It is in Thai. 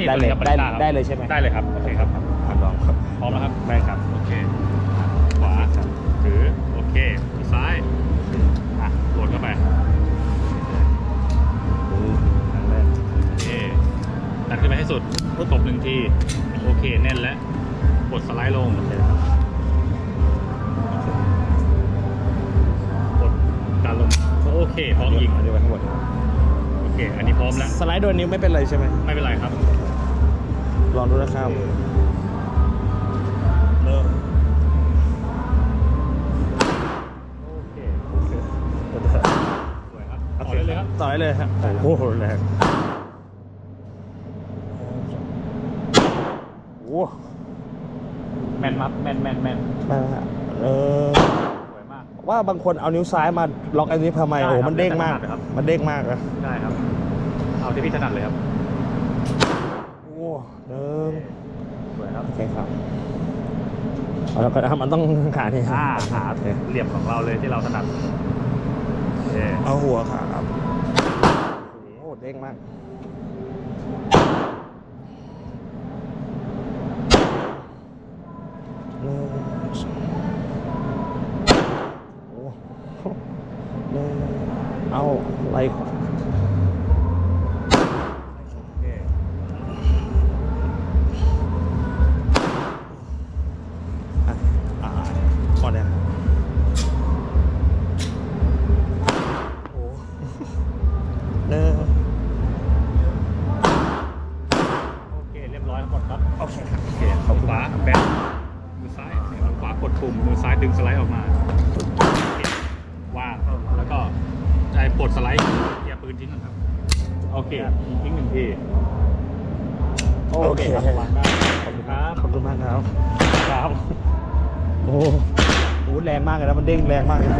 นี่ได้ตัวเลยนี้ครับได้บาริสต้าครับได้เลยใช่ไหมได้เลยครับ โอเคครับอะลองครับพร้อมแล้วครับ ได้ครับ โอเคขวาถือ โอเคมือซ้ายอะโหลดเข้าไปอืมครั้งแรกโอเคดันขึ้นไปให้สุดตบหนึ่งที โอเค แน่นแล้วกดสไลด์ลงโอเคครับกดดันลง โอเคพร้อมยิงอันนี้ไว้ข้างบนนะครับโอ เคอันนี้พร้อมแล้ว สไลด์โดนนิ้วไม่เป็นไรใช่ไหมไม่เป็นไรครับ ลองดูนะครับเริ่มโอเคโอเคสวยครับต่อได้เลยครับต่อได้เลยครับโอ้โหแรงโอ้โหแมนมัดแมนแมนแมนมาเออ สวยมาก ว่าบางคนเอานิ้วซ้ายมาล็อกอันนี้ทำไมได้โอ้โหครับมันเด้งมากได้ครับมันเด้งมากนะ ได้ครับ เอาที่พี่ถนัดเลยครับโอ้หนึ่งสวยครับโอเคครับเอาแล้วก็นะครับมันต้องขานี่อ่าหาโอเคเหลี่ยมของเราเลยที่เราถนัดโอเคเอาหัวขาครับโอ้โหเด้งมากหนึ่งสองโอ้หนึ่งเอาไหล่ขวา มือขวาแบนมือซ้ายเนี่ยมือขวากดปุ่มมือซ้ายดึงสไลด์ออกมาว่างแล้วก็ใจปลดสไลด์เคลียร์ปืนทิ้งก่อนครับ โอเคยิงทิ้งหนึ่งทีโอเคครับวางได้ขอบคุณครับขอบคุณมากครับครับโอ้โหแรงมากเลยนะมันเด้งแรงมากเลย